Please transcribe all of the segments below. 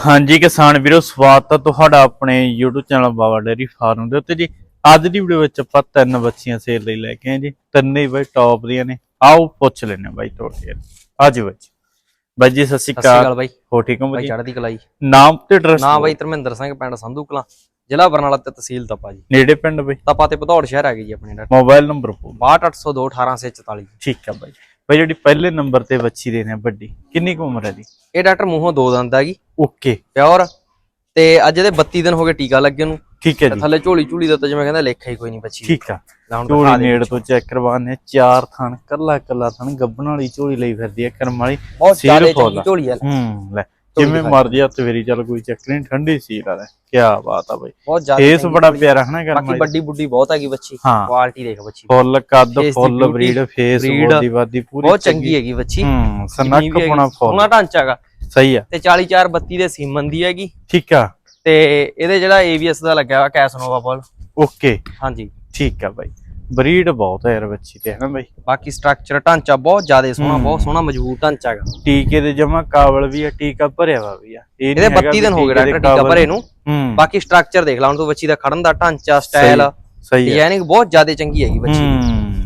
ਹਾਂਜੀ ਕਿਸਾਨ ਵੀਰੋ ਸਵਾਗਤ ਹੈ ਤੁਹਾਡਾ ਆਪਣੇ YouTube channel Baba dairy farm ਦੇ ਉੱਤੇ ਜੀ। ਅੱਜ ਦੀ ਵੀਡੀਓ ਵਿੱਚ ਆਪਾਂ ਤਿੰਨ ਬੱਚੀਆਂ ਸੇਲ ਲਈ ਲੈ ਕੇ ਆਏ ਜੀ। ਤਿੰਨੇ ਬਾਈ ਟੌਪ ਦੀਆਂ ਨੇ। ਆਓ ਪੁੱਛ ਲੈਣੇ ਬਾਈ ਤੁਹਾਡੇ ਆਜੋ ਬੱਚੀ ਬਾਈ ਜੀ। ਸਤਿ ਸ਼੍ਰੀ ਅਕਾਲ। ਬਾਈ। ਹੋ ਠੀਕ ਹੋ ਬਾਈ ਬਾਈ ਚੜ੍ਹਦੀ ਕਲਾਈ ਨਾਮ ਤੇ ਐਡਰੈਸ ਨਾ ਬਾਈ ਧਰਮਿੰਦਰ ਸਿੰਘ ਪਿੰਡ ਸੰਧੂ ਕਲਾਂ। ਜ਼ਿਲ੍ਹਾ ਬਰਨਾਲਾ ਤੇ ਤਹਿਸੀਲ ਤਪਾ ਜੀ। ਨੇੜੇ ਪਿੰਡ ਬਾਈ? ਤਪਾ ਤੇ ਭਦੌੜ ਸ਼ਹਿਰ ਹੈਗੀ ਜੀ ਆਪਣੇ ਮੋਬਾਈਲ ਨੰਬਰ 62802 18644 ਠੀਕ ਆ ਬਾਈ। ਬਾਈ ਜਿਹੜੀ ਪਹਿਲੇ ਨੰਬਰ ਤੇ ਬੱਚੀ ਦੇ ਨੇ ਵੱਡੀ ਕਿੰਨੀ ਕੁ ਉਮਰ ਹੈ ਦੀ ਇਹ ਡਾਕਟਰ ਮੂੰਹੋਂ ਦੋ ਦੰਦ ਹੈਗੀ ਓਕੇ। ਪਿਓਰ। ਤੇ ਅੱਜ ਇਹਦੇ 32 ਦਿਨ ਹੋ ਗਏ ਟੀਕਾ ਲੱਗੇ ਨੂੰ। ਠੀਕ ਹੈ ਜੀ। ਥੱਲੇ ਝੋਲੀ ਝੂਲੀ ਦਾ ਤਾਂ ਜਿਵੇਂ ਕਹਿੰਦਾ ਲੇਖਾ ਹੀ ਕੋਈ ਨਹੀਂ ਬੱਚੀ। ਠੀਕ ਆ। ਲੈ ਝੋਲੀ ਨੇੜ ਤੋਂ ਚੈੱਕ ਕਰਵਾਣੇ ਚਾਰ ਥਣ ਕੱਲਾ ਕੱਲਾ ਥਣ ਗੱਬਣ ਵਾਲੀ ਝੋਲੀ ਲਈ ਫਿਰਦੀ ਹੈ ਕਰਮ ਵਾਲੀ। ਬਹੁਤ ਜ਼ਿਆਦਾ ਚੰਗੀ ਆ। ਝੋਲੀ ਹੈ ਹੂੰ ਲੈ ਝੋਲੀ ਜਿਵੇਂ ਮਰਜ਼ੀ ਹੱਥ ਫੇਰੀ ਚੱਲ ਕੋਈ ਚੱਕਰ ਨਹੀਂ ਠੰਡੀ ਸੀ ਲਾ। ਕੀ ਬਾਤ ਆ ਬਈ। ਬਹੁਤ ਜ਼ਿਆਦਾ ਬੜਾ ਝੋਲੀ। ਪਿਆਰਾ ਹੈ ਨਾ ਕਰਮ ਬਾਕੀ ਵਾਲੀ। ਵੱਡੀ ਬੁੱਢੀ ਬਹੁਤ ਹੈਗੀ ਬੱਚੀ। ਕੁਆਲਿਟੀ ਦੇਖ ਬੱਚੀ। ਫੁੱਲ ਕੱਦ ਫੁੱਲ ਬਰੀਡ ਫੇਸ ਬੋਦੀ ਬਾਦੀ ਪੂਰੀ ਬਹੁਤ ਚੰਗੀ। ਹੈਗੀ ਬੱਚੀ। ਹੂੰ ਹੈਗੀ, ਪੁਣਾ ਫੁੱਲ। ਸੋਹਣਾ ਢਾਂਚਾ ਹੈਗਾ ਸਹੀ ਆ। ਤੇ 44 32 ਦੇ ਸੀਮਨ ਦੀ ਹੈਗੀ। ਠੀਕ ਆ। ਤੇ ਇਹਦੇ ਜਿਹੜਾ ABS ਦਾ ਲੱਗਿਆ ਹੋਇਆ ਕੈਸਨੋਵਾ ਬੋਲ। ਓਕੇ। ਹਾਂਜੀ। ਠੀਕ ਆ ਬਾਈ। ਬਰੀਡ ਬਹੁਤ ਹੈ ਯਾਰ ਬੱਚੀ ਤੇ ਹੈ ਨਾ ਬਾਈ? ਬਾਕੀ ਸਟਰਕਚਰ ਢਾਂਚਾ ਬਹੁਤ ਜ਼ਿਆਦਾ ਸੋਹਣਾ। ਬਹੁਤ ਸੋਹਣਾ ਮਜ਼ਬੂਤ ਢਾਂਚਾ ਹੈਗਾ। ਟੀਕੇ ਦੇ ਜਮਾ ਕਾਬਲ ਵੀ ਆ ਟੀਕਾ ਭਰਿਆ ਵਾ ਵੀ ਆ। ਇਹਦੇ ਹੈਗਾ 32 ਵੀ ਦਿਨ ਹੋ ਗਏ ਡਾਕਟਰ ਟੀਕਾ ਭਰੇ ਨੂੰ। ਬਾਕੀ ਸਟਰਕਚਰ ਦੇਖ ਲਾ ਹੁਣ ਤੂੰ ਬੱਚੀ ਦਾ ਖੜਨ ਦਾ ਢਾਂਚਾ ਸਟਾਈਲ ਸਹੀ ਡਿਜ਼ਾਈਨਿੰਗ ਬਹੁਤ ਜ਼ਿਆਦਾ ਚੰਗੀ ਹੈਗੀ ਬੱਚੀ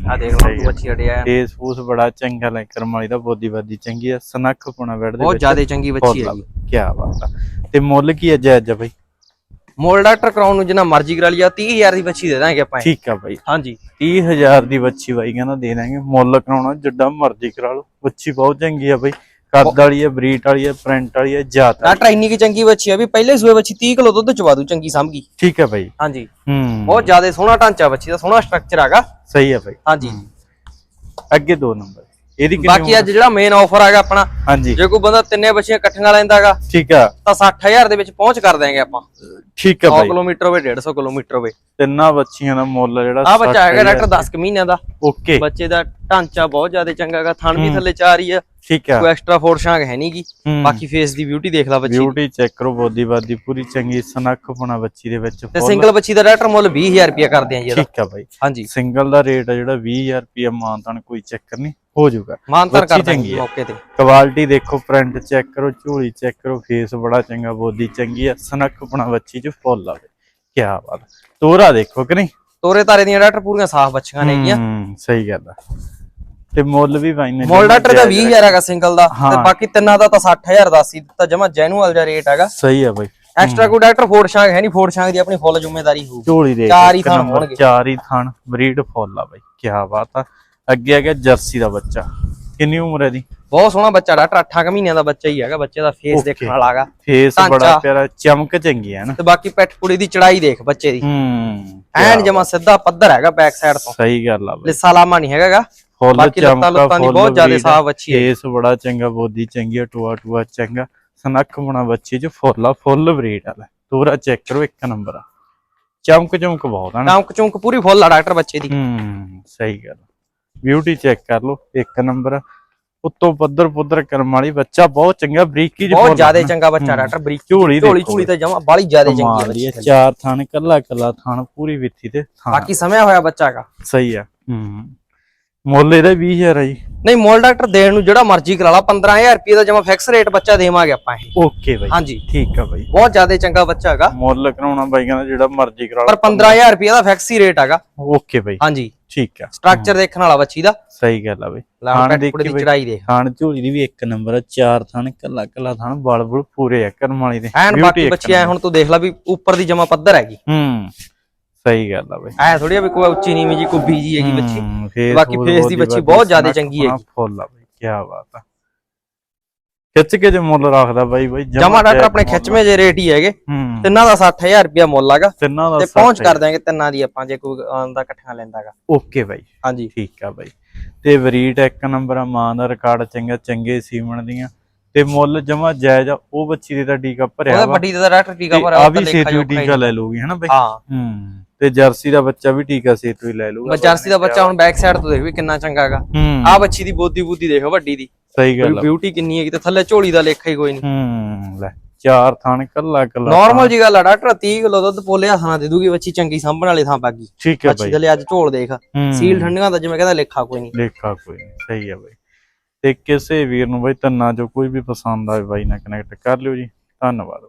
ਆ ਦੇਖ ਲਓ ਸਹੀ ਤੂੰ ਆ। ਬੱਚੀ ਅੜਿਆ ਫੇਸ ਫੂਸ ਬੜਾ ਚੰਗਾ ਲੈ ਕਰਮ ਵਾਲੀ ਦਾ ਬੋਦੀ ਬਾਦੀ ਚੰਗੀ ਆ ਸਨੱਖ ਪੁਣਾ ਬੈਠਦੇ ਬਹੁਤ ਜ਼ਿਆਦਾ ਚੰਗੀ ਬੱਚੀ ਹੈਗੀ ਕੀ ਬਾਤ ਆ। ਤੇ ਮੁੱਲ ਕੀ ਹੈ ਆ ਬਾਈ? ਮੋਲ ਡਾਕਟਰ ਕਰਾਉਣ ਨੂੰ ਜਿੰਨਾ ਮਰਜ਼ੀ ਕਰਾ ਲਿਆ 30000 ਦੀ ਬੱਚੀ ਦੇ ਦਾਂਗੇ ਆਪਾਂ ਇਹ। ਠੀਕ ਆ ਬਾਈ। ਹਾਂਜੀ। 30000 ਦੀ ਬੱਚੀ ਬਾਈ ਕਹਿੰਦਾ ਦੇ ਦਾਂਗੇ। ਮੁੱਲ ਕਰਾਉਣਾ ਜਿੱਡਾ ਮਰਜ਼ੀ ਕਰਾ ਲਓ। ਬੱਚੀ ਬਹੁਤ ਚੰਗੀ ਆ ਬਾਈ। ਕੱਦ ਵਾਲੀ ਆ ਬਰੀਟ ਵਾਲੀ ਆ ਪ੍ਰਿੰਟ ਵਾਲੀ ਆ ਜਾਤ। ਡਾਕਟਰ ਇੰਨੀ ਕੀ ਚੰਗੀ ਬੱਚੀ ਆ ਵੀ ਪਹਿਲੇ ਸੂਏ ਬੱਚੀ 30 ਕਿਲੋ ਦੁੱਧ ਚਵਾ ਦੂ ਚੰਗੀ ਸਾਂਭਗੀ ਠੀਕ ਆ ਬਾਈ ਹਾਂਜੀ। ਹੂੰ। ਬਹੁਤ ਜ਼ਿਆਦਾ ਸੋਹਣਾ ਢਾਂਚਾ ਬੱਚੀ ਦਾ ਸੋਹਣਾ ਸਟਰਕਚਰ ਹੈਗਾ। ਸਹੀ ਆ ਬਾਈ ਹਾਂਜੀ। ਅੱਗੇ ਦੋ ਨੰਬਰ। ਇਹਦੀ ਕਿੰਨੀ ਬਾਕੀ ਅੱਜ ਜਿਹੜਾ ਮੇਨ ਆਫਰ ਹੈਗਾ ਆਪਣਾ ਹਾਂਜੀ। ਜੇ ਕੋਈ ਬੰਦਾ ਤਿੰਨੇ ਬੱਚੀਆਂ ਇਕੱਠੀਆਂ ਲੈਂਦਾਗਾ ਠੀਕ ਆ। ਤਾਂ 60000 ਦੇ ਵਿੱਚ ਪਹੁੰਚ ਕਰ ਦਿਆਂਗੇ ਆਪਾਂ। ਠੀਕ ਆ 100 ਬਾਈ ਕਿਲੋਮੀਟਰ ਹੋਵੇ 150 ਕਿਲੋਮੀਟਰ ਹੋਵੇ। ਤਿੰਨਾਂ ਬੱਚੀਆਂ ਦਾ ਮੁੱਲ ਜਿਹੜਾ ਆ ਬੱਚਾ ਹੈਗਾ 60,000 ਡਾਕਟਰ 10 ਕੁ ਮਹੀਨਿਆਂ ਦਾ। ਓਕੇ। ਬੱਚੇ ਦਾ ਢਾਂਚਾ ਬਹੁਤ ਜ਼ਿਆਦਾ ਚੰਗਾ ਹੈਗਾ ਥਣ ਵੀ ਹੂੰ। ਥੱਲੇ ਚਾਰ ਹੀ। ਆ ਠੀਕ ਆ। ਕੋਈ ਐਕਸਟਰਾ ਫੋਰ ਸ਼ਾਂਗ ਹੈ ਨਹੀਂਗੀ ਹੂੰ। ਬਾਕੀ ਫੇਸ ਦੀ ਬਿਊਟੀ ਦੇਖ ਲੈ ਬੱਚੀ। ਬਿਊਟੀ ਚੈੱਕ ਕਰੋ ਬੋਦੀ ਬਾਦੀ ਪੂਰੀ ਚੰਗੀ ਸਨੱਖ ਪੁਣਾ ਬੱਚੀ ਦੇ ਵਿੱਚ ਤੇ। ਸਿੰਗਲ ਬੱਚੀ ਦਾ ਡਾਕਟਰ ਮੁੱਲ 20000 ਰੁਪਏ ਕਰਦੇ ਆ ਜੀ ਇਹਦਾ। ਠੀਕ ਆ ਬਾਈ। ਹਾਂਜੀ। ਸਿੰਗਲ ਦਾ ਰੇਟ ਆ ਜਿਹੜਾ 20000 ਰੁਪਏ ਮਾਨਤਾਨ ਕੋਈ ਚੱਕਰ ਨਹੀਂ ਹੋ ਜਾਊਗਾ। ਮਾਨਤਰ ਬੱਚੀ ਕਰ ਦਾਂਗੇ। ਮੌਕੇ ਤੇ। ਕੁਆਲਿਟੀ ਦੇਖੋ ਪ੍ਰਿੰਟ ਚੈੱਕ ਕਰੋ ਝੋਲੀ ਚੈੱਕ ਕਰੋ ਫੇਸ ਬੜਾ ਚੰਗਾ ਬੋਦੀ ਚੰਗੀ ਆ ਸਨੱਖ ਪੁਣਾ ਬੱਚੀ ਚ ਫੁੱਲ ਆਵੇ ਕੀ ਬਾਤ। ਤੋਰਾ ਦੇਖੋ ਕਿ ਨਹੀਂ? ਤੋਰੇ ਤਾਰੇ ਦੀਆਂ ਡਾਕਟਰ ਪੂਰੀਆਂ ਸਾਫ਼ ਬੱਚੀਆਂ ਨੇਗੀਆਂ ਹੂੰ ਸਹੀ ਗੱਲ ਆ। ਤੇ ਮੁੱਲ ਵੀ ਬਾਈ ਨੇ ਮੁੱਲ ਡਾਕਟਰ ਦਾ 20000 ਹੈਗਾ ਸਿੰਗਲ ਦਾ। ਤੇ ਬਾਕੀ ਤਿੰਨਾਂ ਦਾ ਤਾਂ 60000 ਦਾ ਸੀ ਦਿੱਤਾ ਜਮਾ ਜੈਨੂਅਲ ਜਿਹਾ ਰੇਟ ਹੈਗਾ। ਸਹੀ ਆ ਬਾਈ। ਐਕਸਟਰਾ ਕੋਈ ਡਾਕਟਰ ਫੋਰ ਸ਼ਾਂਗ ਹੈ ਨਹੀਂ ਫੋਰ ਸ਼ਾਂਗ ਦੀ ਆਪਣੀ ਫੁੱਲ ਜ਼ਿੰਮੇਵਾਰੀ ਹੋਊ। ਝੋਲੀ ਦੇ ਚਾਰ ਹੀ ਥਣ ਹੋਣਗੇ। ਚਾਰ ਹੀ ਥਣ ਬਰੀਡ ਫੁੱਲ ਆ ਬਾਈ ਕੀ ਬਾਤ ਆ। ਅੱਗੇ ਆ ਗਿਆ ਜਰਸੀ ਦਾ ਬੱਚਾ। ਕਿੰਨੀ ਉਮਰ ਹੈ ਦੀ ਬਹੁਤ ਸੋਹਣਾ ਬੱਚਾ ਡਾਕਟਰ 8 ਕੁ ਮਹੀਨਿਆਂ ਦਾ ਬੱਚਾ ਹੀ ਹੈਗਾ ਬੱਚੇ ਦਾ ਫੇਸ. ਦੇਖਣ ਵਾਲਾ ਹੈਗਾ। ਫੇਸ। ਬੜਾ ਪਿਆਰਾ ਚਮਕ ਚੰਗੀ ਹੈ ਨਾ। ਤੇ ਬਾਕੀ ਪੈਠ ਪੁੜੀ ਦੀ ਚੜਾਈ ਦੇਖ ਬੱਚੇ ਦੀ। ਹੂੰ ਐਨ ਜਮਾ ਸਿੱਧਾ ਪੱਧਰ ਹੈਗਾ ਬੈਕ ਸਾਈਡ ਤੋਂ। ਸਹੀ ਗੱਲ ਆ ਬਾਈ। ਲਿੱਸਾ ਲਾਮਾ ਨਹੀਂ ਹੈਗਾਗਾ। ਫੁੱਲ ਬਾਕੀ ਲੱਤਾਂ ਚਮਕਾ ਲੁੱਤਾਂ ਦੀ ਬਹੁਤ ਜ਼ਿਆਦਾ ਸਾਫ਼ ਬੱਚੀ ਹੈ। ਫੇਸ ਬੜਾ ਚੰਗਾ ਬੋਦੀ ਚੰਗੀ ਟੂਆ ਟੂਆ ਚੰਗਾ ਸਨੱਖ ਬਣਾ ਬੱਚੀ ਚ ਫੁੱਲ ਫੁੱਲ ਬਰੀਡ ਵਾਲਾ ਤੋਰਾ ਚੈੱਕ ਕਰੋ ਇੱਕ ਨੰਬਰ ਆ। ਚਮਕ ਚਮਕ ਬਹੁਤ ਆ ਨਾ। ਚੌਂਕ ਚੌਂਕ ਪੂਰੀ ਫੁੱਲ ਆ ਡਾਕਟਰ ਬੱਚੇ ਦੀ। ਹੂੰ ਸਹੀ ਗੱਲ। ਬਿਊਟੀ ਚੈੱਕ ਕਰ ਲਓ ਇੱਕ ਨੰਬਰ ਉੱਤੋਂ ਪੱਧਰ ਪੁੱਧਰ ਕਰਮ ਵਾਲੀ ਬੱਚਾ ਬਹੁਤ ਚੰਗਾ ਬਰੀਕੀ ਚ ਬਹੁਤ ਜ਼ਿਆਦਾ। ਚੰਗਾ ਬੱਚਾ। ਡਾਕਟਰ ਬਰੀਕ ਝੋਲੀ ਝੋਲੀ ਝੋਲੀ ਤੇ ਜਮਾ ਬਾਲੀ ਜ਼ਿਆਦਾ ਚੰਗੀ ਹੈ ਦੀ ਬੱਚੀ। ਚਾਰ ਥਾਣ ਕੱਲਾ ਕੱਲਾ ਥਾਣ ਪੂਰੀ ਵਿੱਥੀ ਤੇ ਥਾਣ ਬਾਕੀ ਸਮਿਆ ਹੋਇਆ ਬੱਚਾ ਹੈਗਾ। ਸਹੀ ਆ ਹੂੰ। ਮੁੱਲ ਇਹਦਾ 20000 ਆ ਜੀ। ਨਹੀਂ ਮੋਲ ਡਾਕਟਰ ਦੇਣ ਨੂੰ ਜਿਹੜਾ ਮਰਜ਼ੀ ਕਰਾ ਲਾ 15000 ਰੁਪਏ ਦਾ ਜਮਾ ਫਿਕਸ ਰੇਟ ਬੱਚਾ ਦੇਵਾਂਗੇ ਆਪਾਂ ਇਹ। ਓਕੇ ਬਾਈ। ਹਾਂਜੀ। ਠੀਕ ਆ ਬਾਈ। ਬਹੁਤ ਜ਼ਿਆਦਾ ਚੰਗਾ ਬੱਚਾ ਹੈਗਾ। ਮੁੱਲ ਕਰਾਉਣਾ ਬਾਈ ਕਹਿੰਦਾ ਜਿਹੜਾ ਮਰਜ਼ੀ ਕਰਾ ਪਰ 15000 ਰੁਪਏ ਦਾ ਫਿਕਸ ਹੀ ਰੇਟ ਹੈਗਾ। ਓਕੇ ਬਾਈ। ਹਾਂਜੀ। ਠੀਕ ਆ। ਸਟਰਕਚਰ ਦੇਖਣ ਵਾਲਾ ਬੱਚੀ ਦਾ। ਸਹੀ ਗੱਲ ਆ ਬਾਈ। ਪੈਟ ਦੇਖੀ ਦੀ ਚੜਾਈ ਦੇਖ। ਥਾਣ ਝੋਲੀ ਦੀ ਵੀ ਇੱਕ ਨੰਬਰ ਆ ਚਾਰ ਥਾਣ ਕੱਲਾ ਕੱਲਾ ਥਾਣ ਬਲ ਬੁਲ ਪੂਰੇ ਆ ਕਰਮ ਵਾਲੀ ਦੇ। ਐਨ ਬਾਕੀ ਬੱਚੀ ਐ ਹੁਣ ਤੂੰ ਦੇਖ ਲੈ ਵੀ ਉੱਪਰ ਦੀ ਜਮਾ ਪੱਧਰ ਹੈਗੀ। ਹੂੰ। ਸਹੀ ਗੱਲ ਆ ਬਾਈ। ਐ ਥੋੜੀ ਵੀ ਕੋਈ ਉੱਚੀ ਨੀਵੀਂ ਜੀ ਕੁੱਬੀ ਜੀ ਹੈਗੀ ਬੱਚੀ। ਬਾਕੀ ਫੂਸ ਦੀ ਬੱਚੀ ਬਹੁਤ ਜ਼ਿਆਦਾ ਚੰਗੀ ਹੈਗੀ। ਫੁੱਲ ਆ ਬਾਈ ਕੀ ਬਾਤ ਆ। ਖਿੱਚ ਕੇ ਜੇ ਮੁੱਲ ਰੱਖਦਾ ਬਾਈ ਬਾਈ ਜਮਾ ਡਾਕਟਰ ਆਪਣੇ ਖਿੱਚਵੇਂ ਜੇ ਰੇਟ ਹੀ ਹੈਗੇ। ਤਿੰਨਾਂ ਦਾ 60000 ਰੁਪਏ ਮੁੱਲ ਹੈਗਾ। ਤਿੰਨਾਂ ਦਾ ਤੇ ਪਹੁੰਚ ਕਰ ਦਿਆਂਗੇ ਤਿੰਨਾਂ ਦੀ ਆਪਾਂ ਜੇ ਕੋਈ ਆਂਦਾ ਇਕੱਠਾ ਲੈਂਦਾਗਾ ਓਕੇ ਬਾਈ। ਹਾਂਜੀ। ਠੀਕ ਆ ਬਾਈ। ਤੇ ਵਰੀਟ ਇੱਕ ਨੰਬਰ ਆ ਮਾਂ ਦਾ ਰਿਕਾਰਡ ਚੰਗਾ ਚੰਗੇ ਸੀਮਣ ਦੀਆਂ। ਤੇ ਮੁੱਲ ਜਮਾ ਜਾਇਜ਼ ਆ ਉਹ ਬੱਚੀ ਦੇ ਤਾਂ ਟੀਕਾ ਭਰਿਆ ਵਾ। ਵੱਡੀ ਦਾ ਡਾਕਟਰ ਟੀਕਾ ਪਰ ਆ ਵੀ ਸੇਤੂ ਟੀਕਾ ਲੈ ਲੂਗੀ ਹਨਾ ਬਾਈ? ਹਾਂ। ਹੂੰ। ਤੇ ਜਰਸੀ ਦਾ ਬੱਚਾ ਵੀ ਟੀਕਾ ਸੇਤੂ ਹੀ ਲੈ ਲੂਗਾ ਜਰਸੀ ਦਾ ਬੱਚਾ ਹੁਣ ਬੈਕ ਸਾਈਡ ਤੋਂ ਦੇਖ ਵੀ ਕਿੰਨਾ ਚੰਗਾ ਹੈਗਾ। ਹੂੰ। ਆ ਬੱਚੀ ਦੀ ਬੋਦੀ ਬੂਦੀ ਦੇਖੋ ਵੱਡੀ ਦੀ। ਸਹੀ ਗੱਲ ਬਿਊਟੀ ਕਿੰਨੀ ਹੈਗੀ ਤੇ ਥੱਲੇ ਝੋਲੀ ਦਾ ਲੇਖਾ ਹੀ ਕੋਈ ਨਹੀਂ। ਹੂੰ ਲੈ ਚਾਰ ਥਾਣ ਕੱਲਾ ਕੱਲਾ ਨਾਰਮਲ ਜੀ ਗੱਲ ਆ ਡਾਕਟਰ 30 ਕਿਲੋ ਦੁੱਧ ਪੋਲਿਆ ਥਾਂ ਦੇ ਦੂਗੀ ਬੱਚੀ ਚੰਗੀ ਸਾਂਭਣ ਵਾਲੇ ਥਾਂ ਬਾਗੀ ਠੀਕ ਹੈ ਬੱਚੀ ਬਾਈ। ਥੱਲੇ ਅੱਜ ਝੋਲ ਦੇਖ। ਸੀਲ ਠੰਡੀਆਂ ਦਾ ਜਿਵੇਂ ਕਹਿੰਦਾ ਲੇਖਾ ਕੋਈ ਨਹੀਂ। ਲੇਖਾ ਕੋਈ ਨਹੀਂ ਸਹੀ ਹੈ ਬਾਈ। ਤੇ ਕਿਸੇ ਵੀਰ ਨੂੰ ਬਾਈ ਤੰਨਾ ਜੋ ਕੋਈ ਵੀ ਪਸੰਦ ਆਵੇ ਬਾਈ ਨਾਲ ਕਨੈਕਟ ਕਰ ਲਿਓ ਜੀ। ਧੰਨਵਾਦ